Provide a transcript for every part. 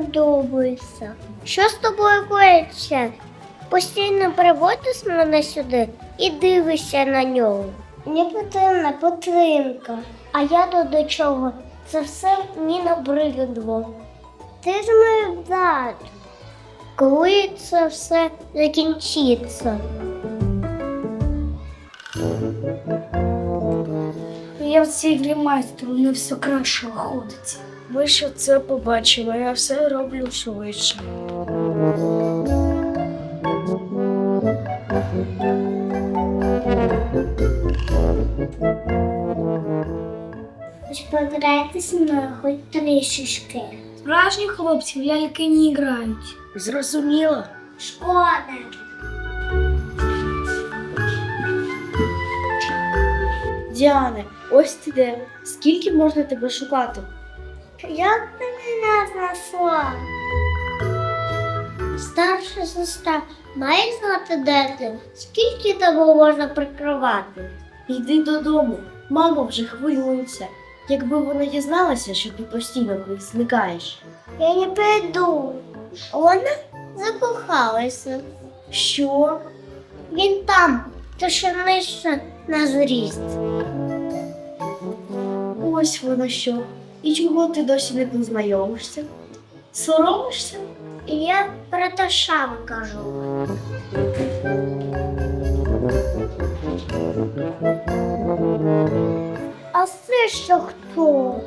подобається. Що з тобою коїться? Постійно приводиш мене сюди і дивишся на нього. Мені потрібна підтримка. А я тут до чого? Це все мені набридло. Ти ж мій брат. Коли це все закінчиться? Я в цій грі майстер, мені все краще виходить. Ви ще це побачили, я все роблю швидше. Пограйте зі мною хоч трішечки. Справжні хлопці в ляльки не грають. Зрозуміло? Шкода. Діане, ось ти де. Скільки можна тебе шукати? Як ти мене знайшла? Старша сестра має знати, де ти? Скільки тебе можна прикривати? Йди додому. Мама вже хвилюється. Якби вона дізналася, що ти постійно зникаєш. Я не прийду. Вона закохалася. Що? Він там, то що нижче на зріст. Ось воно що. І чого ти досі не познайомишся? Соромишся? Я про те саме кажу. А це що хто?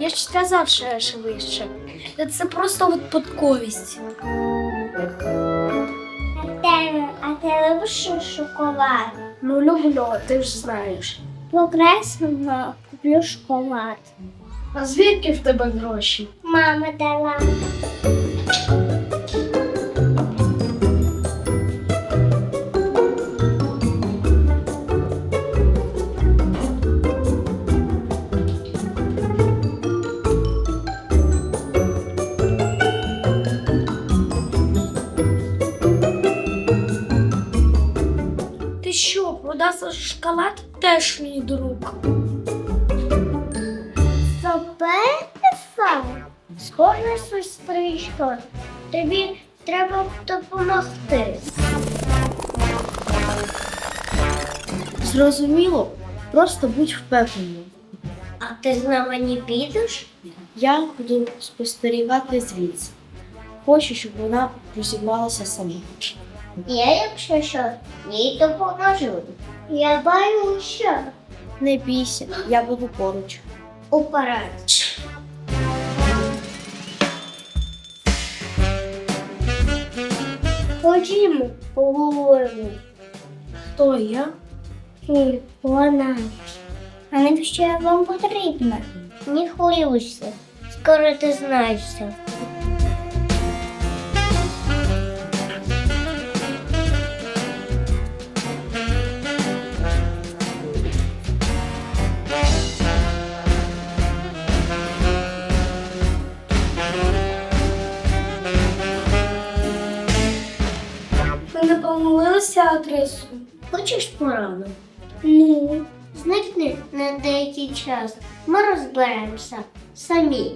Я ж сказав, що я швидше. Це просто випадковість. Любиш шоколад? Ну, люблю, ти ж знаєш. Покрасимо, куплю шоколад. А звідки в тебе гроші? Мама дала. Що, продався шоколад теж мій друг. Супер Схожа сестричка. Тобі треба допомогти. Зрозуміло, просто будь впевненим. А ти з нами не підеш? Я буду спостерігати звідси. Хочу, щоб вона розібралася сама. Я, якщо що, їй допоможу. Я боюся. Не бійся, я буду поруч. Уперед. Ходімо, поговоримо. Хто я? Ні, вона. А навіщо я вам потрібна? Не хвилюйся. Скоро ти знаєшся. Не помилилися адресу? Хочеш пораду? Ну, Зникни на деякий час. Ми розберемося самі.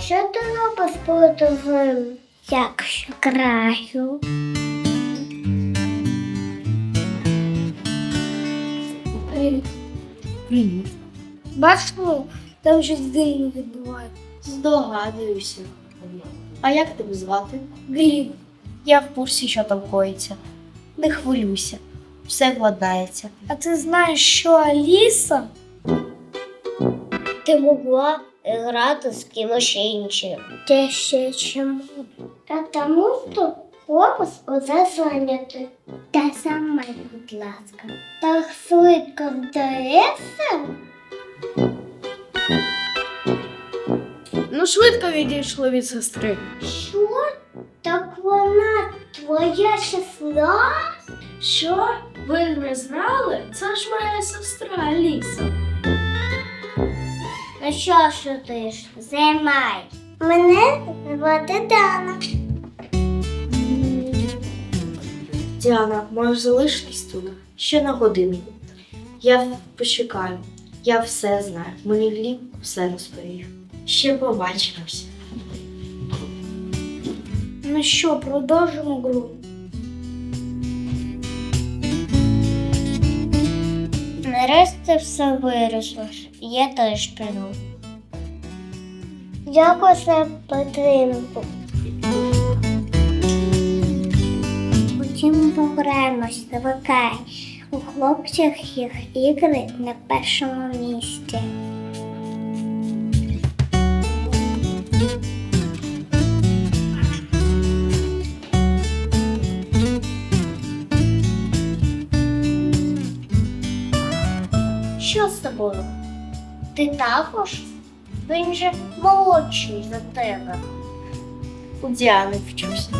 Що ти робиш подовим? Якщо краю. привіт. Привіт. Бачимо, там щось дивне відбувається. Здогадуюся. А як тебе звати? Гліб, Я в курсі, що там коїться. Не хвилюйся, все владнається. а ти знаєш, що Аліса? Ти могла грати з кимось іншим. Ти ще чому? Та тому, що хлопець усе зайнятий. Та сама, будь ласка. Так швидко здається? Ну, швидко відійшли від сестри. Що? Так вона твоя сестра? Що? Ви не знали? Це ж моя сестра Аліса. Ну що ж ти ж, займай. Мене звати Дана. Діана, можеш залишитись тут ще на годинку. Я почекаю. Я все знаю. Мені Гліб все розповів. Ще побачимось. Ну що, продовжимо гру? Нарешті все вирішло. Я теж піду. Дякую за підтримку. Потім пограємось, звикай. У хлопцях їх ігри на першому місці. Що з тобою? Ти також? Він же молодший за тебе. У Діани вчуся.